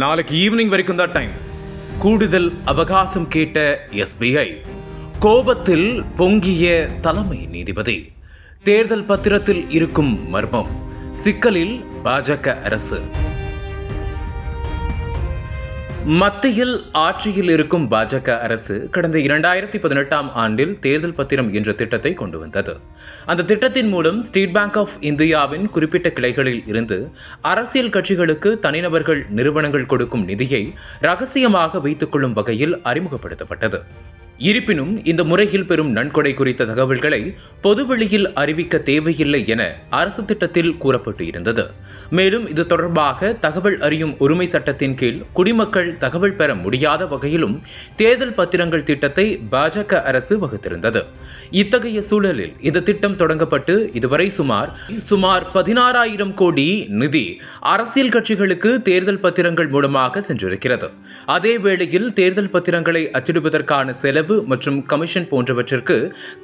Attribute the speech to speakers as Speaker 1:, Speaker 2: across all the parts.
Speaker 1: நாளைக்கு ஈவினிங் வரைக்கும் தான் டைம் கூடுதல் அவகாசம் கேட்ட எஸ்பிஐ கோபத்தில் பொங்கிய தலைமை நீதிபதி. தேர்தல் பத்திரத்தில் இருக்கும் மர்மம். சிக்கலில் பாஜக அரசு. மத்தியில் ஆட்சியில் இருக்கும் பாஜக அரசு கடந்த இரண்டாயிரத்தி பதினெட்டாம் ஆண்டில் தேர்தல் பத்திரம் என்ற திட்டத்தை கொண்டு வந்தது. அந்த திட்டத்தின் மூலம் ஸ்டேட் பேங்க் ஆஃப் இந்தியாவின் குறிப்பிட்ட கிளைகளில் இருந்து அரசியல் கட்சிகளுக்கு தனிநபர்கள் நிறுவனங்கள் கொடுக்கும் நிதியை ரகசியமாக வைத்துக் கொள்ளும் வகையில் அறிமுகப்படுத்தப்பட்டது. இருப்பினும் இந்த முறையில் பெறும் நன்கொடை குறித்த தகவல்களை பொதுவெளியில் அறிவிக்க தேவையில்லை என அரசு திட்டத்தில் கூறப்பட்டு இருந்தது மேலும் இது தொடர்பாக தகவல் அறியும் உரிமை சட்டத்தின் கீழ் குடிமக்கள் தகவல் பெற முடியாத வகையிலும் தேர்தல் பத்திரங்கள் திட்டத்தை பாஜக அரசு வகுத்திருந்தது. இத்தகைய சூழலில் இந்த திட்டம் தொடங்கப்பட்டு இதுவரை சுமார் சுமார் பதினாறாயிரம் கோடி நிதி அரசியல் கட்சிகளுக்கு தேர்தல் பத்திரங்கள் மூலமாக சென்றிருக்கிறது. அதே வேளையில் தேர்தல் பத்திரங்களை அச்சிடுவதற்கான செலவு செலவு மற்றும் கமிஷன் போன்றவற்றிற்கு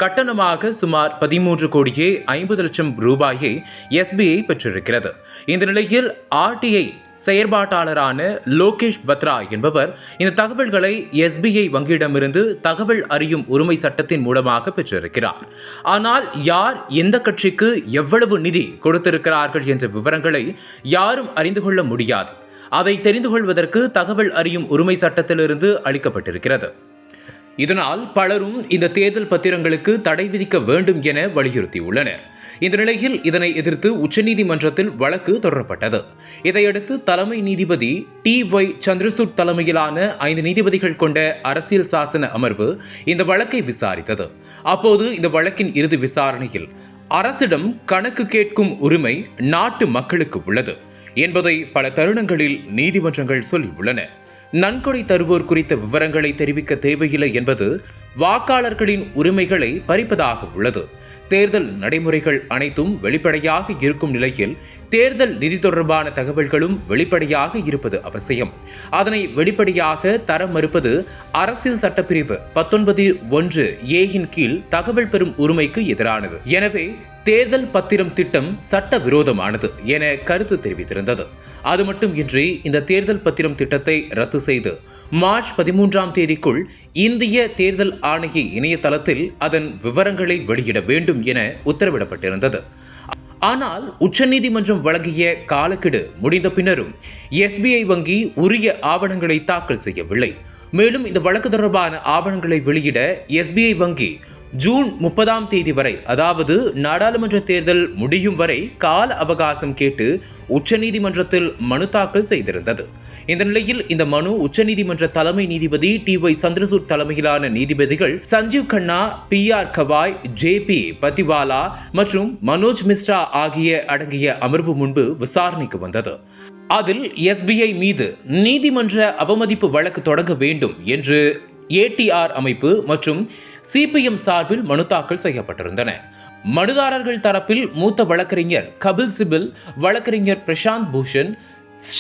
Speaker 1: கட்டணமாக சுமார் பதிமூன்று கோடியே ஐம்பது லட்சம் ரூபாயை எஸ்பிஐ பெற்றிருக்கிறது. இந்த நிலையில் ஆர்டிஐ செயற்பாட்டாளரான லோகேஷ் பத்ரா என்பவர் இந்த தகவல்களை எஸ்பிஐ வங்கியிடமிருந்து தகவல் அறியும் உரிமை சட்டத்தின் மூலமாக பெற்றிருக்கிறார். ஆனால் யார் எந்த கட்சிக்கு எவ்வளவு நிதி கொடுத்திருக்கிறார்கள் என்ற விவரங்களை யாரும் அறிந்து கொள்ள முடியாது. அதை தெரிந்து கொள்வதற்கு தகவல் அறியும் உரிமை சட்டத்திலிருந்து அளிக்கப்பட்டிருக்கிறது. இதனால் பலரும் இந்த தேர்தல் பத்திரங்களுக்கு தடை விதிக்க வேண்டும் என வலியுறுத்தியுள்ளனர். இந்த நிலையில் இதனை எதிர்த்து உச்சநீதிமன்றத்தில் வழக்கு தொடரப்பட்டது. இதையடுத்து தலைமை நீதிபதி டி ஒய் சந்திரசூட் தலைமையிலான ஐந்து நீதிபதிகள் கொண்ட அரசியல் சாசன அமர்வு இந்த வழக்கை விசாரித்தது. அப்போது இந்த வழக்கின் இறுதி விசாரணையில் அரசிடம் கணக்கு கேட்கும் உரிமை நாட்டு மக்களுக்கு உள்ளது என்பதை பல தருணங்களில் நீதிமன்றங்கள் சொல்லியுள்ளன. நன்கொடை தருவோர் குறித்த விவரங்களை தெரிவிக்க தேவையில்லை என்பது வாக்காளர்களின் உரிமைகளை பறிப்பதாக உள்ளது. தேர்தல் நடைமுறைகள் அனைத்தும் வெளிப்படையாக இருக்கும் நிலையில் தேர்தல் நிதி தொடர்பான தகவல்களும் வெளிப்படையாக இருப்பது அவசியம். அதனை வெளிப்படையாக தர மறுப்பது அரசியல் சட்டப்பிரிவு பத்தொன்பது ஒன்று ஏயின் கீழ் தகவல் பெறும் உரிமைக்கு எதிரானது. எனவே தேர்தல் பத்திரம் திட்டம் சட்ட விரோதமானது என கருத்து தெரிவித்திருந்தது. அது மட்டுமின்றி இந்த தேர்தல் பத்திரம் திட்டத்தை ரத்து செய்து மார்ச் பதிமூன்றாம் தேதிக்குள் இந்திய தேர்தல் ஆணைய இணையதளத்தில் அதன் விவரங்களை வெளியிட வேண்டும் என உத்தரவிடப்பட்டிருந்தது. ஆனால் உச்சநீதிமன்றம் வழங்கிய காலக்கெடு முடிந்த பின்னரும் எஸ்பிஐ வங்கி உரிய ஆவணங்களை தாக்கல் செய்யவில்லை. மேலும் இந்த வழக்கு தொடர்பான ஆவணங்களை வெளியிட எஸ்பிஐ வங்கி ஜூன் முப்பதாம் தேதி வரை அதாவது நாடாளுமன்ற தேர்தல் முடியும் வரை கால அவகாசம் கேட்டு உச்சநீதிமன்றத்தில் மனு தாக்கல் செய்திருந்தது. இந்த நிலையில் இந்த மனு உச்சநீதிமன்ற தலைமை நீதிபதி டி ஒய் சந்திரசூட் தலைமையிலான நீதிபதிகள் Sanjiv Khanna B R Gavai J B Pardiwala மற்றும் மனோஜ் மிஸ்ரா ஆகிய அடங்கிய அமர்வு முன்பு விசாரணைக்கு வந்தது. அதில் எஸ்பிஐ மீது நீதிமன்ற அவமதிப்பு வழக்கு தொடங்க வேண்டும் என்று ஏடிஆர் அமைப்பு மற்றும் சிபிஎம் சார்பில் மனு தாக்கல் செய்யப்பட்டிருந்தன. மனுதாரர்கள் தரப்பில் மூத்த வழக்கறிஞர் கபில் சிபில் வழக்கறிஞர் பிரசாந்த் பூஷன்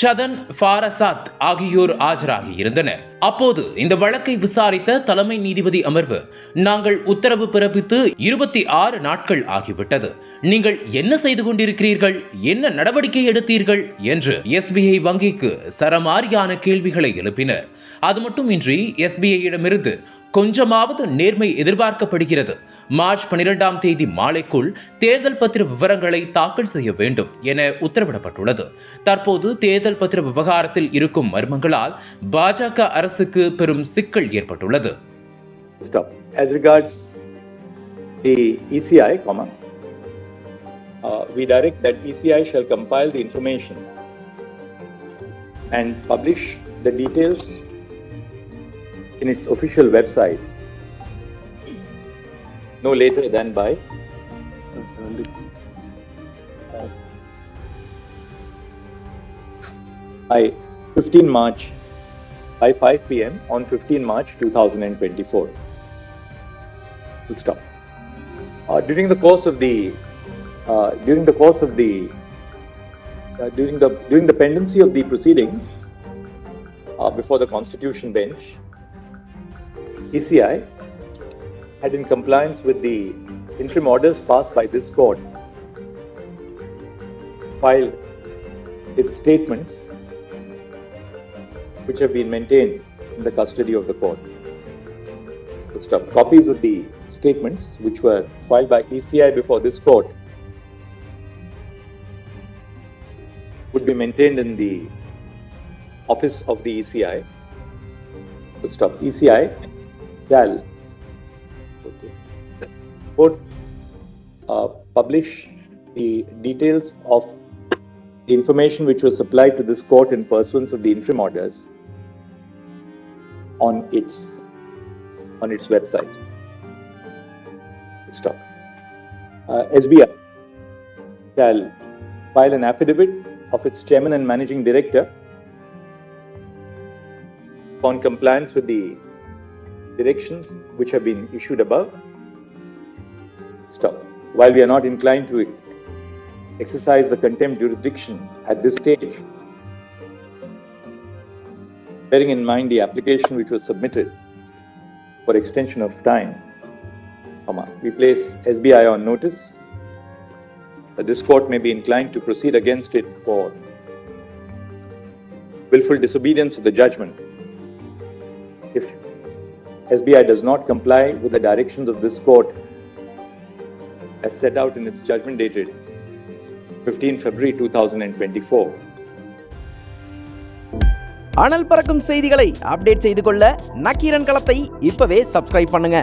Speaker 1: ஷதன் ஃபாரசாத் ஆகியோர் ஆஜராகி இருந்தனர். அப்போது இந்த வழக்கை விசாரித்த தலைமை நீதிபதி அமர்வு நாங்கள் உத்தரவு பிறப்பித்து இருபத்தி ஆறு நாட்கள் ஆகிவிட்டது. நீங்கள் என்ன செய்து கொண்டிருக்கிறீர்கள்? என்ன நடவடிக்கை எடுத்தீர்கள்? என்று எஸ்பிஐ வங்கிக்கு சரமாரியான கேள்விகளை எழுப்பினர். அது மட்டுமின்றி எஸ்பிஐயிடமிருந்து கொஞ்சமாவது நேர்மை எதிர்பார்க்கப்படுகிறது. மார்ச் பனிரெண்டாம் தேதி மாலைக்குள் தேர்தல் பத்திர விவரங்களை தாக்கல் செய்ய வேண்டும் என உத்தரவிடப்பட்டுள்ளது. தற்போது தேர்தல் பத்திர விவகாரத்தில் இருக்கும் மர்மங்களால் பாஜக அரசுக்கு பெரும் சிக்கல் ஏற்பட்டுள்ளது.
Speaker 2: As regards the ECI, comma, uh, we direct that ECI shall compile the information and publish the details in its official website. No later than by by 15 March by 5 p.m. on 15 March 2024. Full stop. Uh, during the course of the uh, during the course of the uh, during the during the pendency of the proceedings uh, before the Constitution bench, ECI had in compliance with the interim orders passed by this court filed its statements which have been maintained in the custody of the court. Stop. Copies of the statements which were filed by ECI before this court would be maintained in the office of the ECI. Full stop. ECI shall court uh, publish the details of the information which was supplied to this court in pursuance of the interim orders on its on its website. Stop. Uh, SBI shall file an affidavit of its chairman and managing director upon compliance with the directions which have been issued above. Stop. While we are not inclined to exercise the contempt jurisdiction at this stage, bearing in mind the application which was submitted for extension of time, we place SBI on notice that this court may be inclined to proceed against it for willful disobedience of the judgment if SBI does not comply with the directions of this court as set out in its judgment dated 15 February 2024.
Speaker 3: அனல் பறக்கும் செய்திகளை update செய்து கொள்ள நக்கீரன் களத்தை இப்பவே subscribe பண்ணுங்க